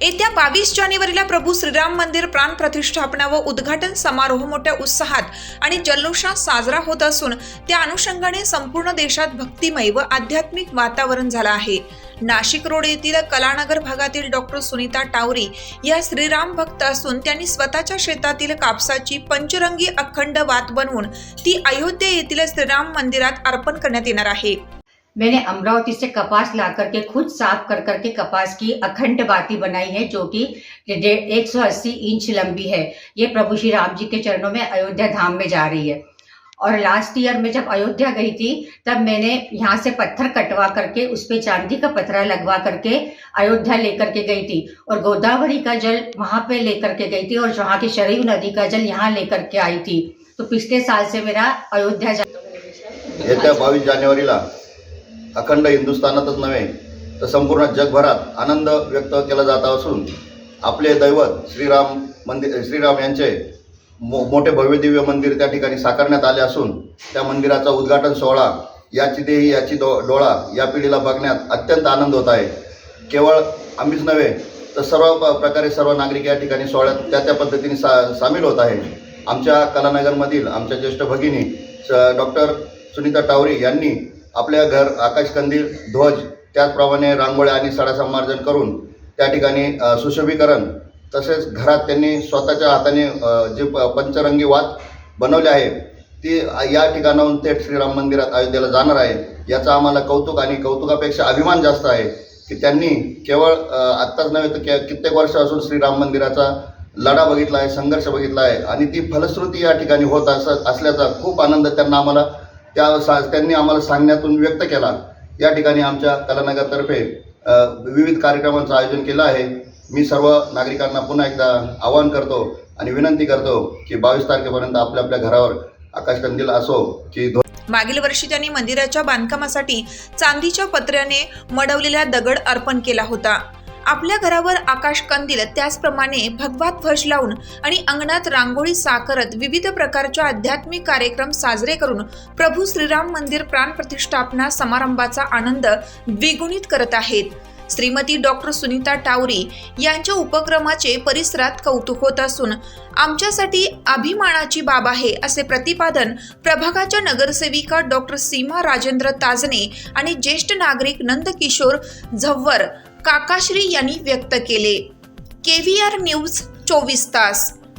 येत्या बावीस जानेवारीला प्रभू श्रीराम मंदिर प्राण प्रतिष्ठापना व उद्घाटन समारोह मोठ्या उत्साहात आणि जल्लोषात साजरा होत असून त्या अनुषंगाने संपूर्ण देशात भक्तिमय व आध्यात्मिक वातावरण झालं आहे. नाशिक रोड येथील कलानगर भागातील डॉक्टर सुनीता टावरी या श्रीराम भक्त असून त्यांनी स्वतःच्या शेतातील कापसाची पंचरंगी अखंड वात बनवून ती अयोध्या येथील श्रीराम मंदिरात अर्पण करण्यात येणार आहे. मैंने अमरावती से कपास ला करके, खुद साफ़ कर करके कपास की अखंड बाती बनाई है, जो कि एक सौ अस्सी इंच लंबी है। ये प्रभु श्री राम जी के चरणों में अयोध्या धाम में जा रही है। और लास्ट ईयर में जब अयोध्या गई थी, तब मैंने यहाँ से पत्थर कटवा करके, उस पर चांदी का पत्थरा लगवा करके अयोध्या लेकर के गई थी। और गोदावरी का जल वहाँ पे लेकर के गई थी, और वहाँ की शरयू नदी का जल यहाँ लेकर के आई थी। तो पिछले साल से मेरा अयोध्या जा बावीस जानेवारीला अखंड हिंदुस्थानातच नव्हे तर संपूर्ण जगभरात आनंद व्यक्त केला जात असून आपले दैवत श्रीराम मंदिर श्रीराम यांचे मो मोठे भव्यदिव्य मंदिर त्या ठिकाणी साकारण्यात आले असून त्या मंदिराचा उद्घाटन सोहळा याची देही याची दो डोळा या पिढीला बघण्यात अत्यंत आनंद होत आहे. केवळ आम्हीच नव्हे तर सर्व प्रकारे सर्व नागरिक या ठिकाणी सोहळ्यात त्या त्या पद्धतीने सा सामील होत आहे आमच्या कलानगरमधील आमच्या ज्येष्ठ भगिनी डॉक्टर सुनीता टावरी यांनी आपल्या घर आकाशकंदील ध्वज त्याचप्रमाणे रांगोळ्या आणि सडा संमार्जन करून त्या ठिकाणी सुशोभीकरण तसेच घरात त्यांनी स्वतःच्या हाताने जे प- पंचरंगी वात बनवले आहे ती या ठिकाणाहून थेट श्रीराम मंदिरात अयोध्येला जाणार आहे. याचा आम्हाला कौतुक आणि कौतुकापेक्षा अभिमान जास्त आहे की त्यांनी केवळ आत्ताच नव्हे तर के कित्येक वर्ष असून श्रीराम मंदिराचा लढा बघितला आहे संघर्ष बघितला आहे आणि ती फलश्रुती या ठिकाणी होत अस असल्याचा खूप आनंद त्यांना आम्हाला त्या सा त्यांनी आम्हाला सांगण्यातून व्यक्त केला. या ठिकाणी आमच्या कलानगरतर्फे विविध कार्यक्रमांचं आयोजन केलं आहे. मी सर्व नागरिकांना पुन्हा एकदा आवाहन करतो आणि विनंती करतो की बावीस तारखेपर्यंत आपल्या आपल्या घरावर आकाशकंदील असो की मागील वर्षी त्यांनी मंदिराच्या बांधकामासाठी चांदीच्या पत्र्याने मडवलेला दगड अर्पण केला होता. आपल्या घरावर आकाश कंदील त्याचप्रमाणे भगवा ध्वज लावून आणि अंगणात रांगोळी साकारत विविध प्रकारच्या आध्यात्मिक कार्यक्रम साजरे करून प्रभू श्रीराम मंदिर प्राण प्रतिष्ठापना समारंभाचा आनंद द्विगुणित करत आहेत. श्रीमती डॉक्टर सुनीता टावरी यांच्या उपक्रमाचे परिसरात कौतुक होत असून आमच्यासाठी अभिमानाची बाब आहे असे प्रतिपादन प्रभागाच्या नगरसेविका डॉक्टर सीमा राजेंद्र ताजने आणि ज्येष्ठ नागरिक नंदकिशोर झव्वर काकाश्री यांनी व्यक्त केले. केव्हीआर न्यूज चोवीस तास.